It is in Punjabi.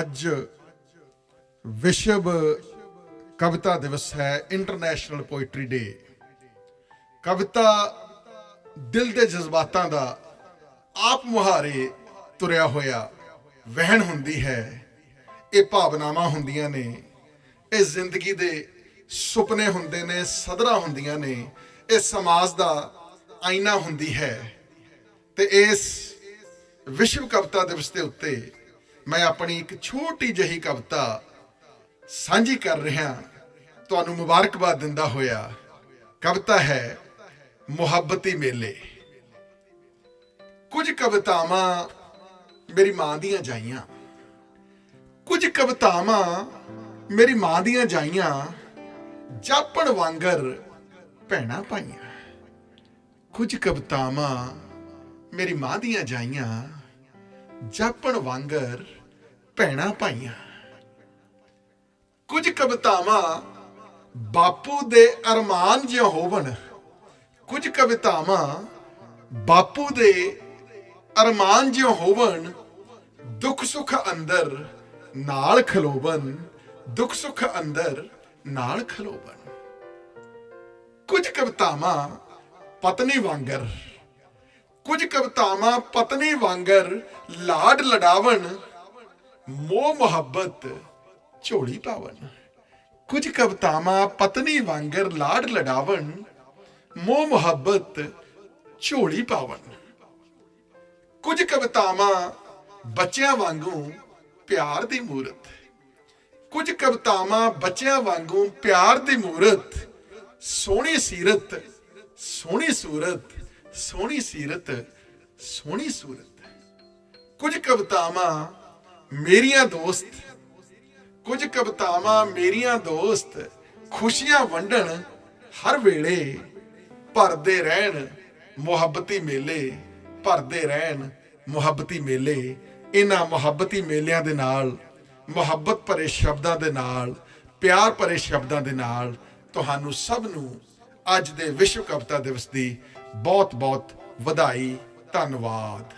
ਅੱਜ ਵਿਸ਼ਵ ਕਵਿਤਾ ਦਿਵਸ ਹੈ ਇੰਟਰਨੈਸ਼ਨਲ ਪੋਇਟਰੀ ਡੇ ਕਵਿਤਾ ਦਿਲ ਦੇ ਜਜ਼ਬਾਤਾਂ ਦਾ ਆਪ ਮੁਹਾਰੇ ਤੁਰਿਆ ਹੋਇਆ ਵਹਿਣ ਹੁੰਦੀ ਹੈ। ਇਹ ਭਾਵਨਾਵਾਂ ਹੁੰਦੀਆਂ ਨੇ, ਇਹ ਜ਼ਿੰਦਗੀ ਦੇ ਸੁਪਨੇ ਹੁੰਦੇ ਨੇ, ਸਦਰਾਂ ਹੁੰਦੀਆਂ ਨੇ, ਇਹ ਸਮਾਜ ਦਾ ਆਇਨਾ ਹੁੰਦੀ ਹੈ। ਤੇ ਇਸ ਵਿਸ਼ਵ ਕਵਿਤਾ ਦਿਵਸ ਦੇ ਉੱਤੇ ਮੈਂ ਆਪਣੀ ਇੱਕ ਛੋਟੀ ਜਿਹੀ ਕਵਿਤਾ ਸਾਂਝੀ ਕਰ ਰਿਹਾ ਤੁਹਾਨੂੰ ਮੁਬਾਰਕਬਾਦ ਦਿੰਦਾ ਹੋਇਆ। ਕਵਿਤਾ ਹੈ ਮੁਹੱਬਤੀ ਮੇਲੇ। ਕੁਝ ਕਵਿਤਾਵਾਂ ਮੇਰੀ ਮਾਂ ਦੀਆਂ ਜਾਈਆਂ। ਕੁਝ ਕਵਿਤਾਵਾਂ ਮੇਰੀ ਮਾਂ ਦੀਆਂ ਜਾਈਆਂ, ਜਾਪਣ ਵਾਂਗਰ ਭੈਣਾ ਪਾਈਆਂ। ਕੁਝ ਕਵਿਤਾਵਾਂ ਮੇਰੀ ਮਾਂ ਦੀਆਂ ਜਾਈਆਂ। ਜਾਪਣ ਵਾਂਗਰ ਭੈਣਾ ਭਾਈਆਂ। ਕੁਝ ਕਵਿਤਾਵਾਂ ਬਾਪੂ ਦੇ ਅਰਮਾਨ ਜਿਹਾ ਹੋਵਣ। ਕੁਝ ਕਵਿਤਾਵਾਂ ਬਾਪੂ ਦੇ ਅਰਮਾਨ ਜਿਹਾ ਹੋਵਣ। ਦੁੱਖ ਸੁੱਖ ਅੰਦਰ ਨਾਲ ਖਲੋਵਨ ਦੁੱਖ ਸੁੱਖ ਅੰਦਰ ਨਾਲ ਖਲੋਵਨ ਕੁਝ ਕਵਿਤਾਵਾਂ ਪਤਨੀ ਵਾਂਗਰ ਕੁਝ ਕਵਿਤਾਵਾਂ ਪਤਨੀ ਵਾਂਗਰ ਲਾਡ ਲਡਾਵਣ ਮੋਹ ਮੁਹੱਬਤ ਝੋਲੀ ਪਾਵਣ। ਕੁਝ ਕਵਿਤਾਵਾਂ ਪਤਨੀ ਵਾਂਗਰ ਲਾਡ ਲੜਾਵਣ, ਮੋਹ ਮੁਹੱਬਤ ਝੋਲੀ ਪਾਵਣ। ਕੁਝ ਕਵਿਤਾਵਾਂ ਬੱਚਿਆਂ ਵਾਂਗੂ ਪਿਆਰ ਦੀ ਮੂਰਤ। ਕੁਝ ਕਵਿਤਾਵਾਂ ਬੱਚਿਆਂ ਵਾਂਗੂ ਪਿਆਰ ਦੀ ਮੂਰਤ, ਸੋਹਣੀ ਸੀਰਤ, ਸੋਹਣੀ ਸੂਰਤ। ਸੋਹਣੀ ਸੀਰਤ, ਸੋਹਣੀ ਸੂਰਤ। ਕੁਝ ਕਵਿਤਾਵਾਂ ਮੇਰੀਆਂ ਦੋਸਤ, ਕੁਝ ਕਵਿਤਾਵਾਂ ਮੇਰੀਆਂ ਦੋਸਤ, ਖੁਸ਼ੀਆਂ ਵੰਡਣ ਹਰ ਵੇਲੇ, ਭਰਦੇ ਰਹਿਣ ਮੁਹੱਬਤੀ ਮੇਲੇ, ਭਰਦੇ ਰਹਿਣ ਮੁਹੱਬਤੀ ਮੇਲੇ। ਇਹਨਾਂ ਮੁਹੱਬਤੀ ਮੇਲਿਆਂ ਦੇ ਨਾਲ, ਮੁਹੱਬਤ ਭਰੇ ਸ਼ਬਦਾਂ ਦੇ ਨਾਲ, ਪਿਆਰ ਭਰੇ ਸ਼ਬਦਾਂ ਦੇ ਨਾਲ, ਤੁਹਾਨੂੰ ਸਭ ਨੂੰ ਅੱਜ ਦੇ ਵਿਸ਼ਵ ਕਵਿਤਾ ਦਿਵਸ ਦੀ ਬਹੁਤ ਬਹੁਤ ਵਧਾਈ ਧੰਨਵਾਦ।